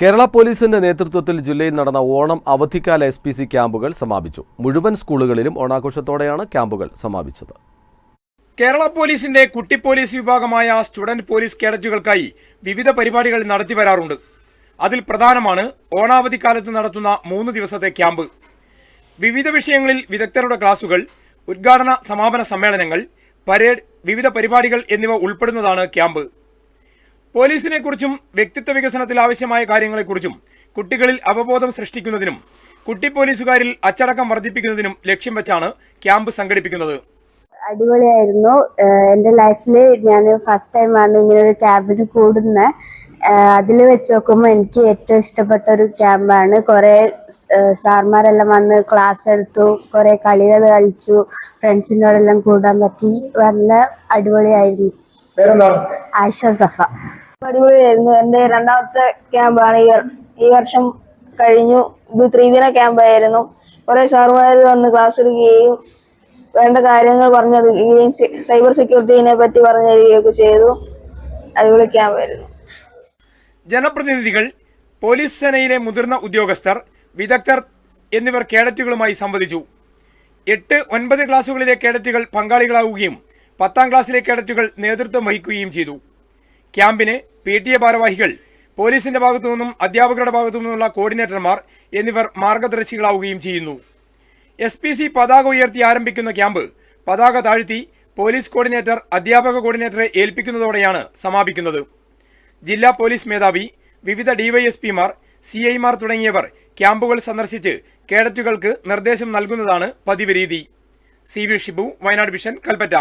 കേരള പോലീസിന്റെ നേതൃത്വത്തിൽ ജില്ലയിൽ നടന്ന ഓണം അവധിക്കാല എസ് പി സി ക്യാമ്പുകൾ സമാപിച്ചു. മുഴുവൻ സ്കൂളുകളിലും ഓണാഘോഷത്തോടെയാണ് ക്യാമ്പുകൾ സമാപിച്ചത്. കേരള പോലീസിന്റെ കുട്ടി പോലീസ് വിഭാഗമായ സ്റ്റുഡന്റ് പോലീസ് കേഡറ്റുകൾക്കായി വിവിധ പരിപാടികൾ നടത്തി വരാറുണ്ട്. അതിൽ പ്രധാനമാണ് ഓണാവധിക്കാലത്ത് നടത്തുന്ന മൂന്ന് ദിവസത്തെ ക്യാമ്പ്. വിവിധ വിഷയങ്ങളിൽ വിദഗ്ധരുടെ ക്ലാസുകൾ ഉദ്ഘാടന സമാപന സമ്മേളനങ്ങൾ പരേഡ് വിവിധ പരിപാടികൾ എന്നിവ ഉൾപ്പെടുന്നതാണ് ക്യാമ്പ്. പോലീസിനെക്കുറിച്ചും വ്യക്തിത്വ വികസനത്തിൽ ആവശ്യമായ കാര്യങ്ങളെക്കുറിച്ചും കുട്ടികളിൽ അവബോധം സൃഷ്ടിക്കുന്നതിനും കുട്ടി പോലീസുകാരിൽ അച്ചടക്കം വർദ്ധിപ്പിക്കുന്നതിനും ലക്ഷ്യം വെച്ചാണ് ക്യാമ്പ് സംഘടിപ്പിക്കുന്നത്. അടിപൊളിയായിരുന്നു. എന്റെ ലൈഫിൽ ഞാൻ ഫസ്റ്റ് ടൈമാണ് ഇങ്ങനെ ഒരു ക്യാമ്പിന് കൂടുന്നത് അതിൽ വെച്ച് നോക്കുമ്പോൾ എനിക്ക് ഏറ്റവും ഇഷ്ടപ്പെട്ട ഒരു ക്യാമ്പാണ്. കുറേ സാർമാരെല്ലാം വന്ന് ക്ലാസ് എടുത്തു കുറേ കളികൾ കളിച്ചു ഫ്രണ്ട്സിനോടെല്ലാം കൂടാൻ പറ്റി. നല്ല അടിപൊളിയായിരുന്നു. ആയിഷ സഫ. അടിപൊളിയായിരുന്നു. എന്റെ രണ്ടാമത്തെ ക്യാമ്പാണ് ഈ ഈ വർഷം കഴിഞ്ഞു. ഇത് ത്രിദിന ക്യാമ്പായിരുന്നു കുറെ സാറുമാർ വന്ന് ക്ലാസ് എടുക്കുകയും വേണ്ട കാര്യങ്ങൾ സെ- സൈബർ സെക്യൂരിറ്റിനെ പറ്റി പറഞ്ഞു തരികയൊക്കെ ചെയ്തു. അടിപൊളി ക്യാമ്പായിരുന്നു ജനപ്രതിനിധികൾ പോലീസ് സേനയിലെ മുതിർന്ന ഉദ്യോഗസ്ഥർ വിദഗ്ധർ എന്നിവർ കേഡറ്റുകളുമായി സംവദിച്ചു. എട്ട് ഒൻപത് ക്ലാസ്സുകളിലെ കേഡറ്റുകൾ പങ്കാളികളാവുകയും പത്താം ക്ലാസ്സിലെ കേഡറ്റുകൾ നേതൃത്വം വഹിക്കുകയും ചെയ്തു. ക്യാമ്പിന് പി ടി എ ഭാരവാഹികൾ പോലീസിന്റെ ഭാഗത്തു നിന്നും അധ്യാപകരുടെ ഭാഗത്തു നിന്നുള്ള കോർഡിനേറ്റർമാർ എന്നിവർ മാർഗദർശികളാവുകയും ചെയ്യുന്നു. എസ് പി സി പതാക ഉയർത്തി ആരംഭിക്കുന്ന ക്യാമ്പ് പതാക താഴ്ത്തി പോലീസ് കോർഡിനേറ്റർ അധ്യാപക കോർഡിനേറ്ററെ ഏൽപ്പിക്കുന്നതോടെയാണ് സമാപിക്കുന്നത്. ജില്ലാ പോലീസ് മേധാവി വിവിധ ഡിവൈഎസ്പിമാർ സി ഐമാർ തുടങ്ങിയവർ ക്യാമ്പുകൾ സന്ദർശിച്ച് കേഡറ്റുകൾക്ക് നിർദ്ദേശം നൽകുന്നതാണ് പതിവ് രീതി. C V Shibu Wayanad vision Kalpetta.